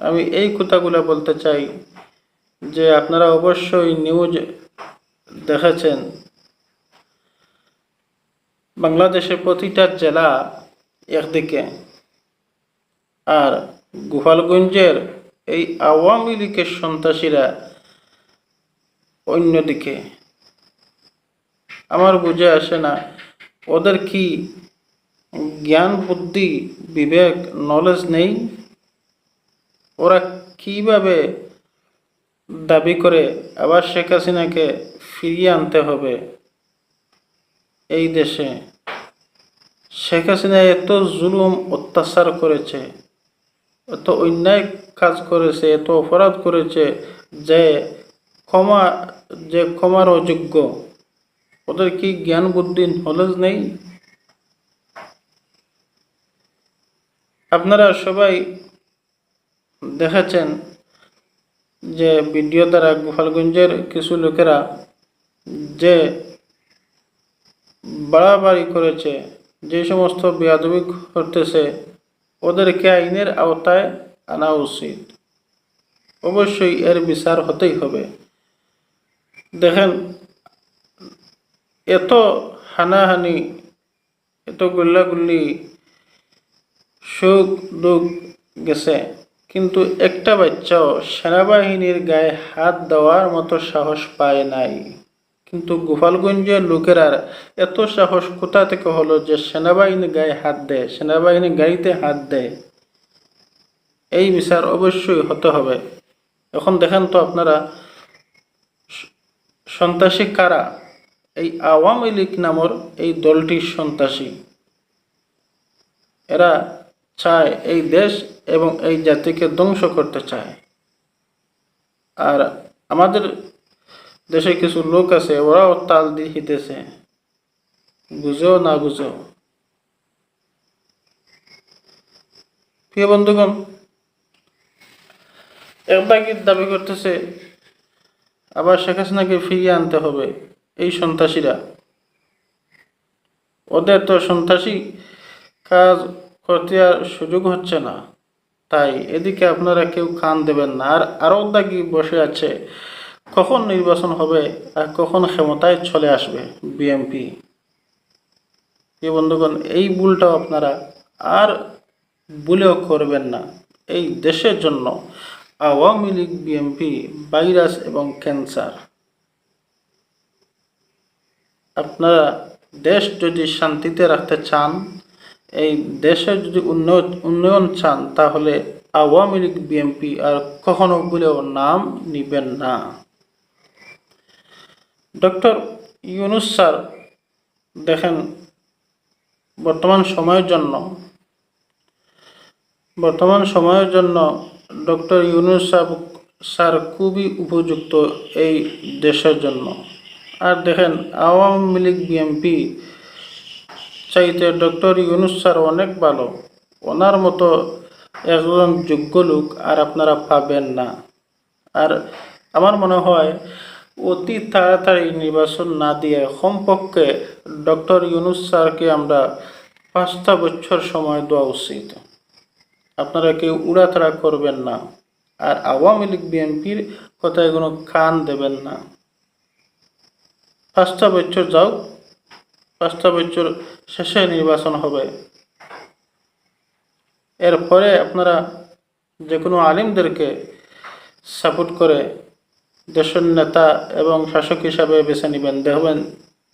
আমি এই কথাগুলো বলতে চাই যে আপনারা অবশ্যই নিউজ দেখেছেন। বাংলাদেশের প্রতিটা জেলা একদিকে আর গোপালগঞ্জের এই আওয়ামী লীগের সন্ত্রাসীরা অন্যদিকে। আমার বুঝে আসে না ওদের কি জ্ঞান, বুদ্ধি, বিবেক নলেজ নেই? ওরা কীভাবে দাবি করে আবার শেখ হাসিনাকে ফিরিয়ে আনতে হবে এই দেশে? শেখ হাসিনা এত জুলুম, অত্যাচার করেছে, এত অন্যায় কাজ করেছে, এত অপরাধ করেছে যে ক্ষমা, যে ক্ষমার অযোগ্য ওদের কি জ্ঞান বুদ্ধি নলেজ নেই? আপনারা সবাই দেখেছেন যে ভিডিও দ্বারা গোপালগঞ্জের কিছু লোকেরা যে বাড়াবাড়ি করেছে, যে সমস্ত বেয়াদবি করতেছে, ওদেরকে আইনের আওতায় আনা উচিত। অবশ্যই এর বিচার হতেই হবে। দেখেন, এত হানাহানি, এত গুল্লাগুল্লি সুখ দুঃখ গেছে। কিন্তু একটা বাচ্চাও সেনাবাহিনীর গায়ে হাত দেওয়ার মতো সাহস পায় নাই। কিন্তু গোপালগঞ্জের লোকেরা এত সাহস কোথা থেকে হলো যে সেনাবাহিনী গায়ে হাত দেয় সেনাবাহিনী গাড়িতে হাত দেয়? এই বিচার অবশ্যই হতে হবে। এখন দেখেন তো আপনারা, সন্ত্রাসী কারা? এই আওয়ামী লীগ নামর এই দলটির সন্ত্রাসী। এরা চায় এই দেশ এবং এই জাতিকে ধ্বংস করতে চায়। আর আমাদের দেশে কিছু লোক আছে, ওরাও তাল দিয়ে হিতেছে। বুঝো না বুঝো প্রিয় বন্ধুগণ একবারই দাবি করতেছে, আবার শেখ হাসিনাকে ফিরিয়ে আনতে হবে এই সন্ত্রাসীরা? ওদের তো সন্ত্রাসী কাজ করতে আর সুযোগ হচ্ছে না। তাই এদিকে আপনারা কেউ কান দেবেন না। আর আরও দাগি বসে আছে, কখন নির্বাচন হবে আর কখন ক্ষমতায় চলে আসবে বিএমপি? এই বন্ধুগণ, এই ভুলটাও আপনারা আর ভুলেও করবেন না। এই দেশের জন্য আওয়ামী লীগ, বিএমপি, ভাইরাস এবং ক্যান্সার। আপনারা দেশ যদি শান্তিতে রাখতে চান এই দেশের যদি উন্নয়ন চান, তাহলে আওয়ামী লীগ, বিএনপি আর কখনো বলেও নাম নিবেন না। ডক্টর ইউনুস স্যার দেখেন, বর্তমান সময়ের জন্য, বর্তমান সময়ের জন্য ডক্টর ইউনুস সাহেব স্যার খুবই উপযুক্ত এই দেশের জন্য। আর দেখেন, আওয়ামী লীগ, বিএনপি চাইতে ডক্টর ইউনুস স্যার অনেক ভালো। ওনার মতো একজন যোগ্য লোক আর আপনারা পাবেন না। আর আমার মনে হয় অতি তাড়াতাড়ি নির্বাচন না দিয়ে কমপক্ষে ডক্টর ইউনুস স্যারকে আমরা পাঁচটা বছর সময় দেওয়া উচিত। আপনারা কেউ উড়াতাড়া করবেন না। আর আওয়ামী লীগ, বিএনপির কথায় কোনো কান দেবেন না। পাঁচটা বছর যাও, পাঁচটা বছর শেষে নির্বাচন হবে। এরপরে আপনারা যে কোনো আলিমদেরকে সাপোর্ট করে দেশের নেতা এবং শাসক হিসাবে বেছে নেবেন। দেখবেন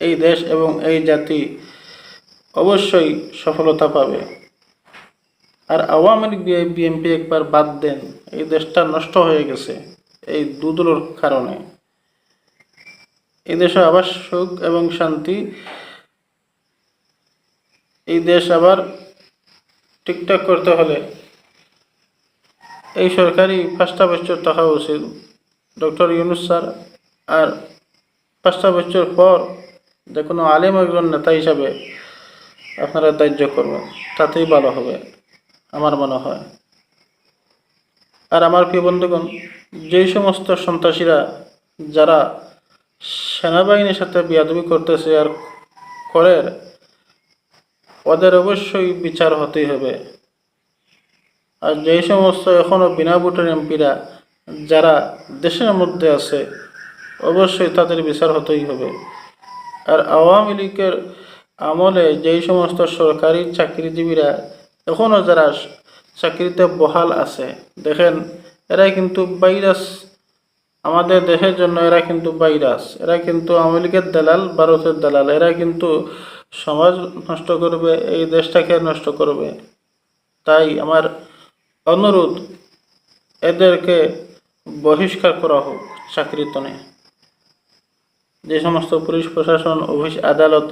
এই দেশ এবং এই জাতি অবশ্যই সফলতা পাবে। আর আওয়ামী লীগ, বিএনপি একবার বাদ দেন। এই দেশটা নষ্ট হয়ে গেছে এই দুদলের কারণে। এই দেশে আবার সুখ এবং শান্তি এই দেশ আবার ঠিকঠাক করতে হলে এই সরকারি পাঁচটা বছর থাকা উচিত। ডক্টর ইউনুস স্যার আর পাঁচটা বছর পর যে কোনো আলিম একজন নেতা হিসাবে আপনারা দাহ্য করবেন, তাতেই ভালো হবে, আমার মনে হয়। আর আমার প্রিয় বন্ধুগণ, যেই সমস্ত সন্ত্রাসীরা যারা সেনাবাহিনীর সাথে বিয়াদবি করতেছে আর করে ওদের অবশ্যই বিচার হতেই হবে। আর যেই সমস্ত এখনও বিনা ভোটের এমপিরা যারা দেশের মধ্যে আছে, অবশ্যই তাদের বিচার হতেই হবে। আর আওয়ামী লীগের আমলে যেই সমস্ত সরকারি চাকরিজীবীরা এখনও যারা চাকরিতে বহাল আছে, দেখেন, এরা কিন্তু ভাইরাস। আমাদের দেশের জন্য এরা কিন্তু ভাইরাস। এরা কিন্তু আওয়ামী লীগের দালাল, ভারতের দালাল। এরা কিন্তু সমাজ নষ্ট করবে, এই দেশটাকে নষ্ট করবে। তাই আমার অনুরোধ, এদেরকে বহিষ্কার করা হোক চাকরিতনে যে সমস্ত পুলিশ প্রশাসন, অফিস, আদালত,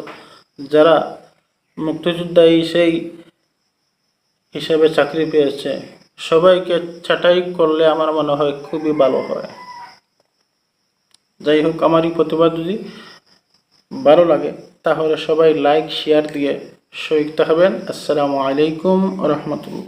যারা মুক্তিযোদ্ধা সেই হিসেবে চাকরি পেয়েছে, সবাইকে ছাঁটাই করলে আমার মনে হয় খুবই ভালো হয়। যাই হোক, আমারই প্রতিবাদ যদি ভালো লাগে তাহলে সবাই লাইক শেয়ার দিয়ে শহীদ থাকবেন। আসসালামু আলাইকুম রহমতুল্লাহ।